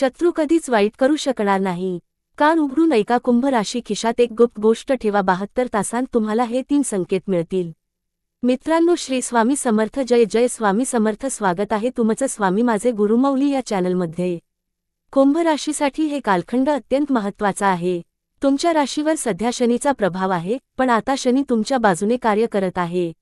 शत्रू कधीच वाईट करू शकणार नाही. कान उघडून ऐका कुंभ राशी खिशात एक गुप्त गोष्ट ठेवा बहात्तर तासांत तुम्हाला हे तीन संकेत मिळतील. मित्रांनो श्री स्वामी समर्थ जय जय स्वामी समर्थ स्वागत आहे तुमचं स्वामी माझे गुरुमौली या चॅनलमध्ये. कुंभ राशीसाठी हे कालखंड अत्यंत महत्त्वाचा आहे. तुमच्या राशीवर सध्या शनीचा प्रभाव आहे पण आता शनी तुमच्या बाजूने कार्य करत आहे.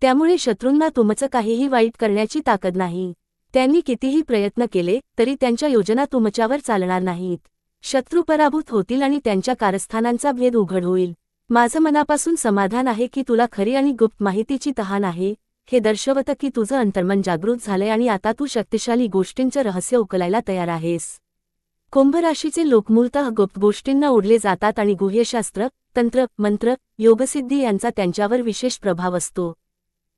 त्यामुळे शत्रूंना तुमचं काहीही वाईट करण्याची ताकद नाही. त्यांनी कितीही प्रयत्न केले तरी त्यांच्या योजना तुमच्यावर चालणार नाहीत. शत्रू पराभूत होतील आणि त्यांच्या कारस्थानांचा भेद उघड होईल. माझं मनापासून समाधान आहे की तुला खरी आणि गुप्त माहितीची तहान आहे. हे दर्शवतं की तुझं अंतर्मन जागृत झालंय आणि आता तू शक्तिशाली गोष्टींचं रहस्य उकलायला तयार आहेस. कुंभ राशीचे लोक मूलतः गुप्त गोष्टींना ओढले जातात आणि गुह्यशास्त्र तंत्र मंत्र योगसिद्धी यांचा त्यांच्यावर विशेष प्रभाव असतो.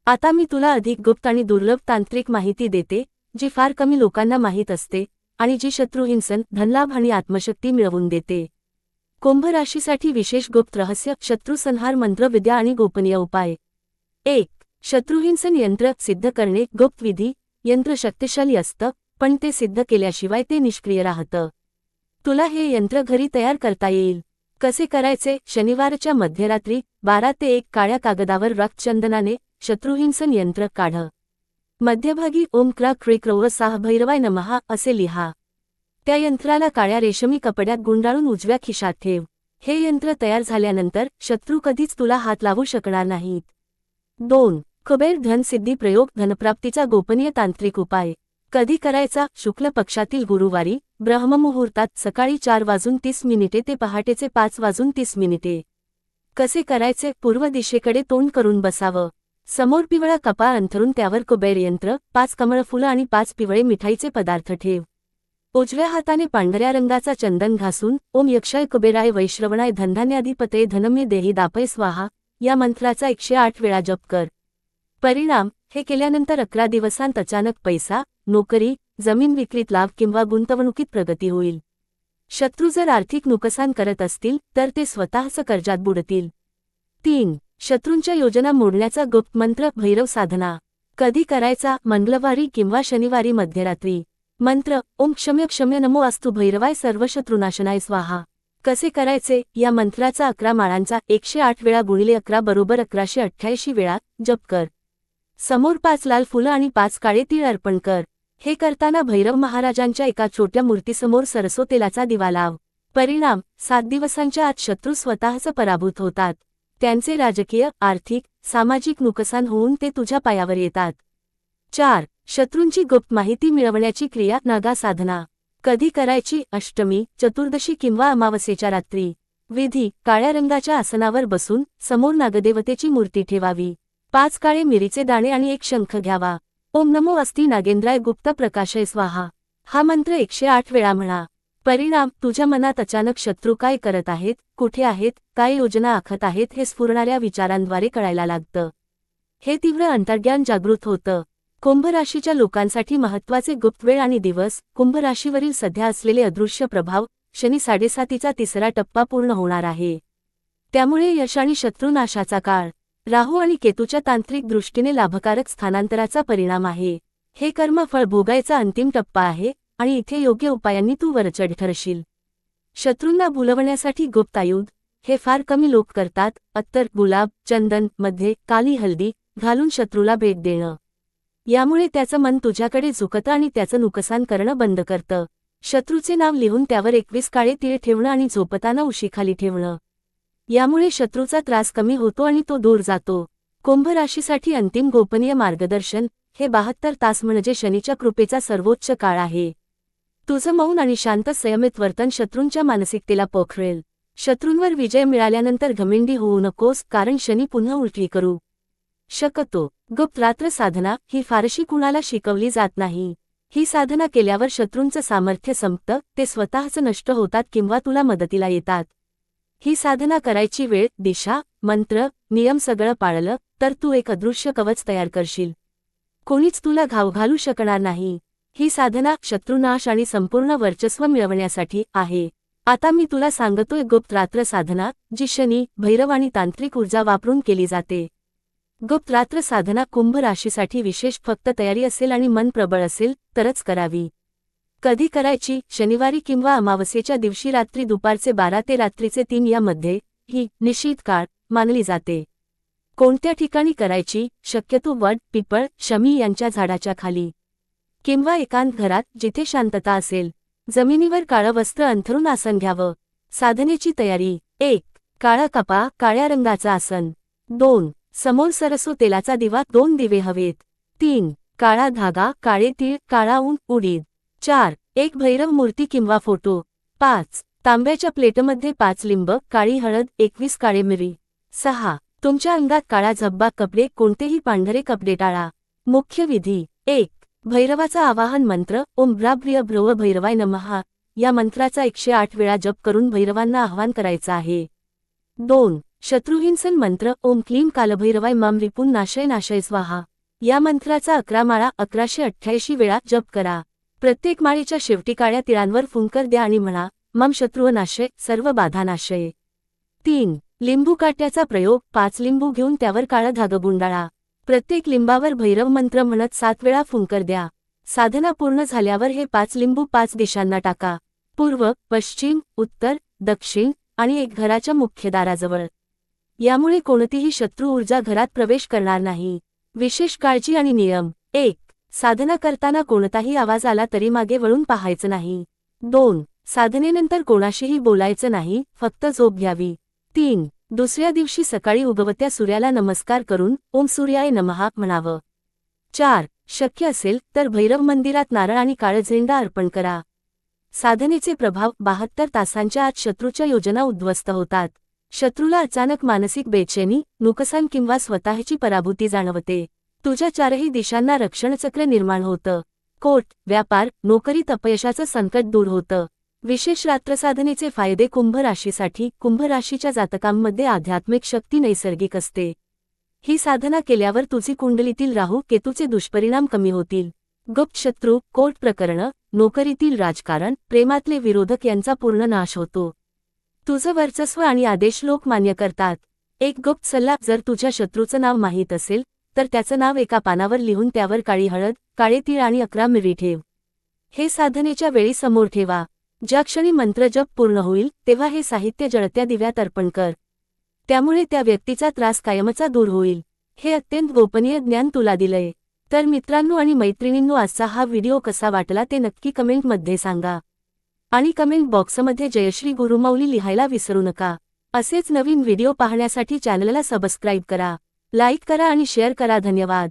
आता मी तुला अधिक गुप्त आणि दुर्लभ तांत्रिक माहिती देते जी फार कमी लोकांना माहीत असते आणि जी शत्रुहिंसन धनलाभ आणि आत्मशक्ती मिळवून देते. कुंभ राशीसाठी विशेष गुप्त रहस्य शत्रुसंहार मंत्रविद्या आणि गोपनीय उपाय. एक शत्रुहिंसन यंत्र सिद्ध करणे गुप्त विधी यंत्र शक्तिशाली असतं पण ते सिद्ध केल्याशिवाय ते निष्क्रिय राहतं. तुला हे यंत्र घरी तयार करता येईल. कसे करायचे? शनिवारच्या मध्यरात्री बारा ते एक काळ्या कागदावर रक्तचंदनाने शत्रुहिंसन यंत्र काढ. मध्यभागी ओम क्रा क्रिक्रव साह भैरवाय नमहा असे लिहा. त्या यंत्राला काळ्या रेशमी कपड्यात गुंडाळून उजव्या खिशात ठेव. हे यंत्र तयार झाल्यानंतर शत्रू कधीच तुला हात लावू शकणार नाहीत. दोन. कुबेर धनसिद्धी प्रयोग धनप्राप्तीचा गोपनीय तांत्रिक उपाय. कधी करायचा? शुक्ल पक्षातील गुरुवारी ब्रह्ममुहूर्तात सकाळी चार वाजून तीस मिनिटे ते पहाटेचे पाच वाजून तीस मिनिटे. कसे करायचे? पूर्व दिशेकडे तोंड करून बसावं. समोर पिवळा कपा अंथरून त्यावर कुबेर यंत्र पाच कमळ फुलं आणि पाच पिवळे मिठाईचे पदार्थ ठेव. उजव्या हाताने पांढऱ्या रंगाचा चंदन घासून ओम यक्षय कुबेराय वैश्रवणाय धनधान्याधिपते धनम्य देही दापय स्वाहा या मंत्राचा एकशे आठ वेळा जप कर. परिणाम हे केल्यानंतर अकरा दिवसांत अचानक पैसा नोकरी जमीन विक्रीत लाभ किंवा गुंतवणुकीत प्रगती होईल. शत्रू जर आर्थिक नुकसान करत असतील तर ते स्वतःच कर्जात बुडतील. तीन शत्रूंच्या योजना मोडण्याचा गुप्त मंत्र भैरव साधना. कधी करायचा? मंगळवारी किंवा शनिवारी मध्यरात्री. मंत्र ओम क्षम्य क्षम्य नमो अस्तु भैरवाय सर्व शत्रुनाशनाय स्वाहा. कसे करायचे? या मंत्राचा अकरा माळांचा एकशे आठ वेळा गुणिले अकरा बरोबर अकराशे अठ्ठ्याऐंशी वेळा जप कर. समोर पाच लाल फुलं आणि पाच काळे तीळ अर्पण कर. हे करताना भैरव महाराजांच्या एका छोट्या मूर्तीसमोर सरसो तेलाचा दिवा लाव. परिणाम सात दिवसांच्या आत शत्रू स्वतःच पराभूत होतात. त्यांचे राजकीय आर्थिक सामाजिक नुकसान होऊन ते तुझ्या पायावर येतात. चार शत्रूंची गुप्त माहिती मिळवण्याची क्रिया नागा साधना. कधी करायची? अष्टमी चतुर्दशी किंवा अमावस्येच्या रात्री. विधी काळ्या रंगाच्या आसनावर बसून समोर नागदेवतेची मूर्ती ठेवावी. पाच काळे मिरीचे दाणे आणि एक शंख घ्यावा. ओम नमो अस्ति नागेंद्राय गुप्त प्रकाशय स्वाहा. हा मंत्र एकशे आठ वेळा म्हणा. परिणाम तुझ्या मनात अचानक शत्रू काय करत आहेत कुठे आहेत काय योजना आखत आहेत हे स्फुरणाऱ्या विचारांद्वारे कळायला लागतं. हे तीव्र अंतर्ज्ञान जागृत होतं. कुंभ राशीच्या लोकांसाठी महत्त्वाचे गुप्त वेळ आणि दिवस कुंभ राशीवरील सध्या असलेले अदृश्य प्रभाव शनी साडेसातीचा तिसरा टप्पा पूर्ण होणार आहे. त्यामुळे यश आणि शत्रुनाशाचा काळ. राहू आणि केतूच्या तांत्रिक दृष्टीने लाभकारक स्थानांतराचा परिणाम आहे. हे कर्म फळ भोगायचा अंतिम टप्पा आहे आणि इथे योग्य उपायांनी तू वरचढ ठरशील. शत्रूंना भुलवण्यासाठी गुप्तायुध हे फार कमी लोक करतात अत्तर गुलाब चंदनमध्ये काली हल्दी घालून शत्रूला भेट देणं. यामुळे त्याचं मन तुझ्याकडे झुकतं आणि त्याचं नुकसान करणं बंद करतं. शत्रूचे नाव लिहून त्यावर एकवीस काळे तीळ ठेवणं आणि झोपताना उशीखाली ठेवणं. यामुळे शत्रूचा त्रास कमी होतो आणि तो दूर जातो. कुंभ राशीसाठी अंतिम गोपनीय मार्गदर्शन हे बहात्तर तास म्हणजे शनीच्या कृपेचा सर्वोच्च काळ आहे. तुझं मौन आणि शांत संयमित वर्तन शत्रूंच्या मानसिकतेला पोखरेल. शत्रूंवर विजय मिळाल्यानंतर घमिंडी होऊ नकोस कारण शनी पुन्हा उलटी करू. शकतो. गुप्त रात्र साधना ही फारशी कुणाला शिकवली जात नाही. ही साधना केल्यावर शत्रूंचं सामर्थ्य संपतं ते स्वतःच नष्ट होतात किंवा तुला मदतीला येतात. ही साधना करायची वेळ दिशा मंत्र नियम सगळं पाळलं तर तू एक अदृश्य कवच तयार करशील. कोणीच तुला घाव घालू शकणार नाही. ही साधना शत्रुनाश आणि संपूर्ण वर्चस्व मिळवण्यासाठी आहे. आता मी तुला सांगतोय गुप्त रात्र साधना जी शनी भैरव आणि तांत्रिक ऊर्जा वापरून केली जाते. गुप्त रात्र साधना कुंभ राशीसाठी विशेष फक्त तयारी असेल आणि मन प्रबळ असेल तरच करावी. कधी करायची? शनिवारी किंवा अमावस्येच्या दिवशी रात्री दुपारचे बारा ते रात्रीचे तीन यामध्ये ही निश्चित काळ मानली जाते. कोणत्या ठिकाणी करायची? शक्यतो वड पिपळ शमी यांच्या झाडाच्या खाली. किंवा एकांत घरात जिथे शांतता असेल जमिनीवर काळं वस्त्र अंथरून आसन घ्यावं. साधनेची तयारी. एक काळा कपा काळ्या रंगाचा आसन. दोन समोर सरसो तेलाचा दिवा दोन दिवे हवेत. तीन काळा धागा काळे तीळ काळा ऊन उडीद. चार एक भैरव मूर्ती किंवा फोटो. पाच तांब्याच्या प्लेटमध्ये पाच लिंब काळी हळद एकवीस काळे मिरी. सहा तुमच्या अंगात काळा झब्बा कपडे कोणतेही पांढरे कपडे टाळा. मुख्य विधी. एक भैरवाचा आवाहन मंत्र ओम ब्राब्रिय भ्रव भैरवाय नमहा या मंत्राचा एकशे आठ वेळा जप करून भैरवांना आवाहन करायचं आहे. दोन शत्रुहिंसन मंत्र ओम क्लीम कालभैरवाय माम रिपून नाशय नाशय स्वाहा. या मंत्राचा अकरा माळा अकराशे अठ्ठ्याऐंशी वेळा जप करा. प्रत्येक माळीच्या शेवटी काळ्या तिळांवर फुंकर द्या आणि म्हणा मम शत्रुव नाशय सर्व बाधा नाशय. तीन लिंबू काट्याचा प्रयोग पाच लिंबू घेऊन त्यावर काळं धागं गुंडाळा. प्रत्येक लिंबावर भैरव मंत्र म्हणत सात वेळा फुंकर द्या. साधना पूर्ण झाल्यावर हे पाच लिंबू पाच दिशांना टाका. पूर्व पश्चिम उत्तर दक्षिण आणि एक घराच्या मुख्य दाराजवळ. यामुळे कोणतीही शत्रू ऊर्जा घरात प्रवेश करणार नाही. विशेष काळजी आणि नियम. एक साधना करताना कोणताही आवाज आला तरी मागे वळून पाहायचं नाही. दोन साधनेनंतर कोणाशीही बोलायचं नाही फक्त झोप घ्यावी. तीन दुसऱ्या दिवशी सकाळी उगवत्या सूर्याला नमस्कार करून ओम सूर्याय नमहा म्हणावं. चार. शक्य असेल तर भैरव मंदिरात नारळ आणि काळं झेंडा अर्पण करा. साधनेचे प्रभाव बहात्तर तासांच्या आत शत्रूच्या योजना उद्ध्वस्त होतात. शत्रूला अचानक मानसिक बेचैनी नुकसान किंवा स्वतःची पराभूती जाणवते. तुझ्या चारही दिशांना रक्षणचक्र निर्माण होतं. कोट व्यापार नोकरीत अपयशाचं संकट दूर होतं. विशेष रात्रसाधनेचे फायदे कुंभ राशीसाठी कुंभ राशीच्या जातकांमध्ये आध्यात्मिक शक्ती नैसर्गिक असते. ही साधना केल्यावर तुझी कुंडलीतील राहू केतूचे दुष्परिणाम कमी होतील. गुप्त शत्रू कोर्ट प्रकरणं नोकरीतील राजकारण प्रेमातले विरोधक यांचा पूर्ण नाश होतो. तुझं वर्चस्व आणि आदेश लोक मान्य करतात. एक गुप्त सल्ला जर तुझ्या शत्रूचं नाव माहीत असेल तर त्याचं नाव एका पानावर लिहून त्यावर काळी हळद काळे तीळ आणि अकरा मिरी ठेव. हे साधनेच्या वेळी समोर ठेवा. ज्या क्षणी मंत्रजप पूर्ण होईल तेव्हा हे साहित्य जळत्या दिव्यात अर्पण कर. त्यामुळे त्या व्यक्तीचा त्रास कायमचा दूर होईल. हे अत्यंत गोपनीय ज्ञान तुला दिलंय. तर मित्रांनो आणि मैत्रिणींनो आजचा हा व्हिडिओ कसा वाटला ते नक्की कमेंटमध्ये सांगा. आणि कमेंट बॉक्समध्ये जयश्री गुरुमौली लिहायला विसरू नका. असेच नवीन व्हिडिओ पाहण्यासाठी चॅनलला सबस्क्राईब करा. लाईक करा आणि शेअर करा. धन्यवाद.